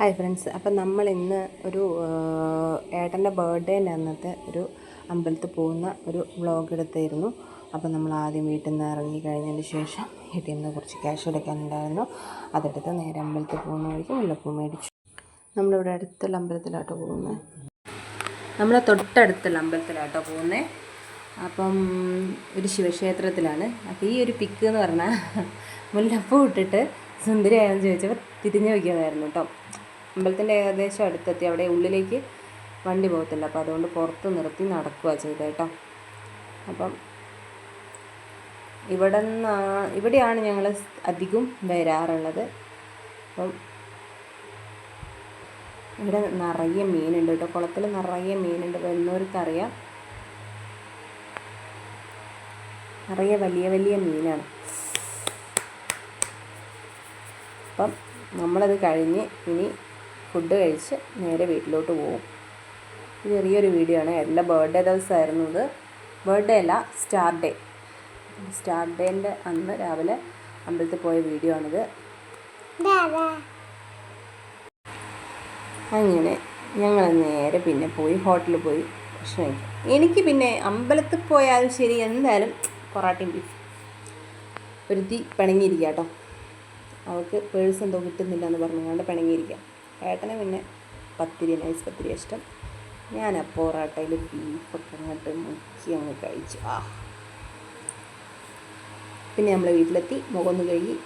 Hi friends അപ്പം നമ്മൾ ഇന്ന് ഒരു ഏട്ടന്റെ ബർത്ത്ഡേന്റെ അന്നത്തെ ഒരു അമ്പലത്തിൽ പോകുന്ന ഒരു വ്ളോഗ് എടുത്തായിരുന്നു. അപ്പം നമ്മൾ ആദ്യം വീട്ടിൽ നിന്ന് ഇറങ്ങി കഴിഞ്ഞതിന് ശേഷം വീട്ടിൽ നിന്ന് കുറച്ച് ക്യാഷ് എടുക്കാനുണ്ടായിരുന്നു. അതെടുത്ത് നേരെ അമ്പലത്തിൽ പോകുന്ന വഴിക്ക് മുല്ലപ്പൂ മേടിച്ചു. നമ്മളിവിടെ അടുത്തുള്ള അമ്പലത്തിലാട്ടോ പോകുന്നത്. നമ്മളെ തൊട്ടടുത്തുള്ള അമ്പലത്തിലാട്ടോ പോകുന്നത്. അപ്പം ഒരു ശിവക്ഷേത്രത്തിലാണ്. അപ്പോൾ ഈ ഒരു പിക്ക് എന്ന് പറഞ്ഞാൽ മുല്ലപ്പൂ ഇട്ടിട്ട് സുന്ദരിയായെന്ന് ചോദിച്ചപ്പോൾ തിരിഞ്ഞു വയ്ക്കുന്നതായിരുന്നു കേട്ടോ. അമ്പലത്തിന്റെ ഏകദേശം അടുത്തെത്തി. അവിടെ ഉള്ളിലേക്ക് വണ്ടി പോകത്തില്ല അപ്പോൾ അതുകൊണ്ട് പുറത്ത് നിർത്തി നടക്കുക ചെയ്തത് കേട്ടോ. അപ്പം ഇവിടെ ഇവിടെയാണ് ഞങ്ങൾ അധികം വരാറുള്ളത്. അപ്പം ഇവിടെ നിറയെ മീനുണ്ട് കേട്ടോ. കുളത്തിൽ നിറയെ മീനുണ്ട്. വരുന്നവർക്കറിയാം നിറയെ വലിയ വലിയ മീനാണ്. അപ്പം നമ്മളത് കഴിഞ്ഞ് ഇനി ഫുഡ് കഴിച്ച് നേരെ വീട്ടിലോട്ട് പോകും. ചെറിയൊരു വീഡിയോ ആണ്. എല്ലാ ബർത്ത്ഡേ ദിവസമായിരുന്നു ഇത്. ബർത്ത്ഡേ അല്ല സ്റ്റാർ ഡേ. സ്റ്റാർ ഡേന്റെ അന്ന് രാവിലെ അമ്പലത്തിൽ പോയ വീഡിയോ ആണിത് അങ്ങനെ ഞങ്ങൾ നേരെ പിന്നെ പോയി ഹോട്ടലിൽ പോയി ഭക്ഷണം കഴിക്കും. എനിക്ക് പിന്നെ അമ്പലത്തിൽ പോയാലും ശരി എന്തായാലും പൊറാട്ടയും ബീഫ് ഒരുത്തി പിണങ്ങിയിരിക്കുക കേട്ടോ. അവൾക്ക് പേഴ്സ് എന്തോ കിട്ടുന്നില്ല എന്ന് പറഞ്ഞുകൊണ്ട് പിണങ്ങിയിരിക്കാം. ഏട്ടനെ പിന്നെ പത്തിരി നൈസ് പത്തിരി ഇഷ്ടം. ഞാൻ ആ പൊറോട്ടയിൽ ബീഫൊക്കെ അങ്ങോട്ട് മുക്കി അങ്ങ് കഴിച്ചു. ആ. പിന്നെ നമ്മൾ വീട്ടിലെത്തി. മുഖമൊന്ന് കഴുകി.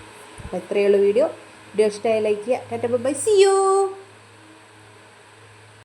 അപ്പോൾ വീഡിയോ. വീഡിയോ ഇഷ്ടമായി ലൈക്ക് ചെയ്യുക. Tata by C U